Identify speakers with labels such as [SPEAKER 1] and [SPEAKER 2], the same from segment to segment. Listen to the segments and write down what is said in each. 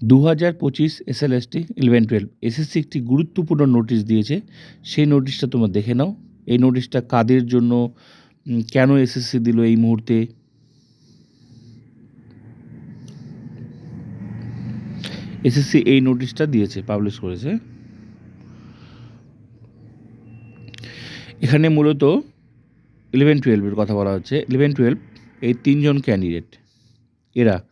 [SPEAKER 1] দু হাজার পঁচিশ এসএলএসটি ইলেভেন টুয়েলভ এসএসসি একটি গুরুত্বপূর্ণ নোটিশ দিয়েছে। সেই নোটিশটা তোমরা দেখে নাও। এই নোটিশটা কাদের জন্য কেন এসএসসি দিল এই মুহূর্তে? এসএসসি এই নোটিশটা দিয়েছে পাবলিশ করেছে। এখানে মূলত ইলেভেন টুয়েলভের কথা বলা হচ্ছে। ইলেভেন টুয়েলভ এই তিনজন ক্যান্ডিডেট এরা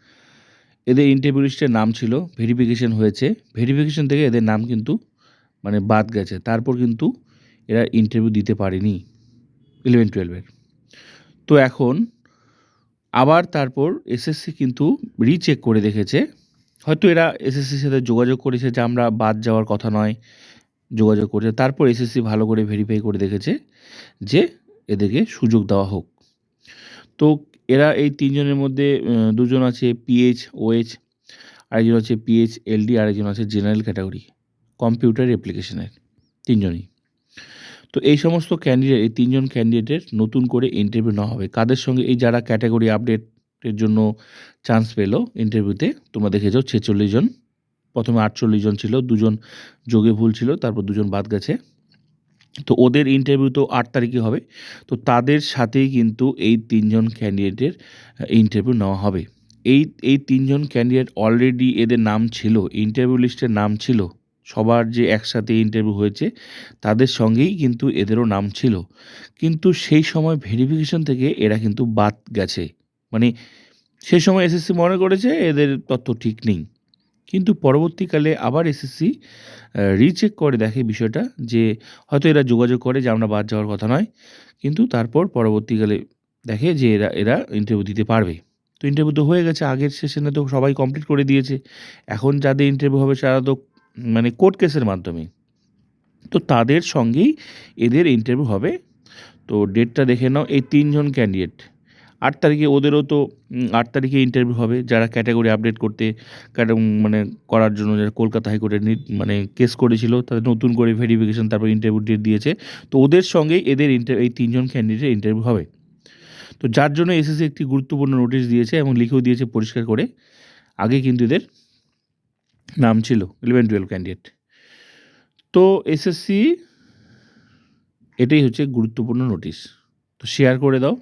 [SPEAKER 1] এদের ইন্টারভিউ লিস্টের নাম ছিল ভেরিফিকেশন হয়েছে। ভেরিফিকেশন থেকে এদের নাম কিন্তু মানে বাদ গেছে। তারপর কিন্তু এরা ইন্টারভিউ দিতে পারেনি ইলেভেন টুয়েলভের তো এখন আবার তারপর এসএসসি কিন্তু রিচেক করে দেখেছে। হয়তো এরা এসএসসির সাথে যোগাযোগ করেছে যে আমরা বাদ যাওয়ার কথা নয়, যোগাযোগ করেছে। তারপর এসএসসি ভালো করে ভেরিফাই করে দেখেছে যে এদেরকে সুযোগ দেওয়া হোক। তো এরা এই তিনজনের মধ্যে দুজন আছে পিএইচ ওএইচ আরেকজন আছে পিএইচ এলডি আরেকজন আছে জেনারেল ক্যাটাগরি কম্পিউটার অ্যাপ্লিকেশনের তিনজনই। তো এই সমস্ত ক্যান্ডিডেট এই তিনজন ক্যান্ডিডেটের নতুন করে ইন্টারভিউ নেওয়া হবে। কাদের সঙ্গে, এই যারা ক্যাটাগরি আপডেটের জন্য চান্স পেল ইন্টারভিউতে তোমরা দেখেছ ছেচল্লিশ জন, প্রথমে আটচল্লিশ জন ছিল, দুজন যোগে ভুল ছিল, তারপর দুজন বাদ গেছে। তো ওদের ইন্টারভিউ তো আট তারিখে হবে। তো তাদের সাথেই কিন্তু এই তিনজন ক্যান্ডিডেটের ইন্টারভিউ নেওয়া হবে। এই এই তিনজন ক্যান্ডিডেট অলরেডি এদের নাম ছিল ইন্টারভিউ লিস্টের নাম ছিল, সবার যে একসাথে ইন্টারভিউ হয়েছে, তাদের সঙ্গেই কিন্তু এদেরও নাম ছিল। কিন্তু সেই সময় ভেরিফিকেশন থেকে এরা কিন্তু বাদ গেছে। মানে সেই সময় এসএসসি মনে করেছে এদের তথ্য ঠিক নেই। কিন্তু পরবর্তীকালে আবার এসএসসি রিচেক করে দেখে বিষয়টা যে হয়তো এরা যোগাযোগ করে যে আমরা বাদ যাওয়ার কথা নয়। কিন্তু তারপর পরবর্তীকালে দেখে যে এরা এরা ইন্টারভিউ দিতে পারবে। তো ইন্টারভিউ তো হয়ে গেছে, আগের সেশনে তো সবাই কমপ্লিট করে দিয়েছে। এখন যাদের ইন্টারভিউ হবে তারা তো মানে কোর্ট কেসের মাধ্যমে। তো তাদের সঙ্গেই এদের ইন্টারভিউ হবে। তো ডেটটা দেখে নাও, এই তিনজন ক্যান্ডিডেট আট তারিখে ওদেরও তো আট তারিখে ইন্টারভিউ হবে যারা ক্যাটাগরি আপডেট করতে মানে করার জন্য যারা কলকাতা হাইকোর্টে মানে কেস করেছিল, তাদের নতুন করে ভেরিফিকেশন তারপর ইন্টারভিউ ডেট দিয়েছে। তো ওদের সঙ্গেই এদের ইন্টার এই তিনজন ক্যান্ডিডেট ইন্টারভিউ হবে। তো যার জন্য এসএসসি একটি গুরুত্বপূর্ণ নোটিশ দিয়েছে এবং লিখেও দিয়েছে পরিষ্কার করে। আগে কিন্তু এদের নাম ছিল ইলেভেন টুয়েলভ ক্যান্ডিডেট তো এসএসসি, এটাই হচ্ছে গুরুত্বপূর্ণ নোটিশ তো শেয়ার করে দাও।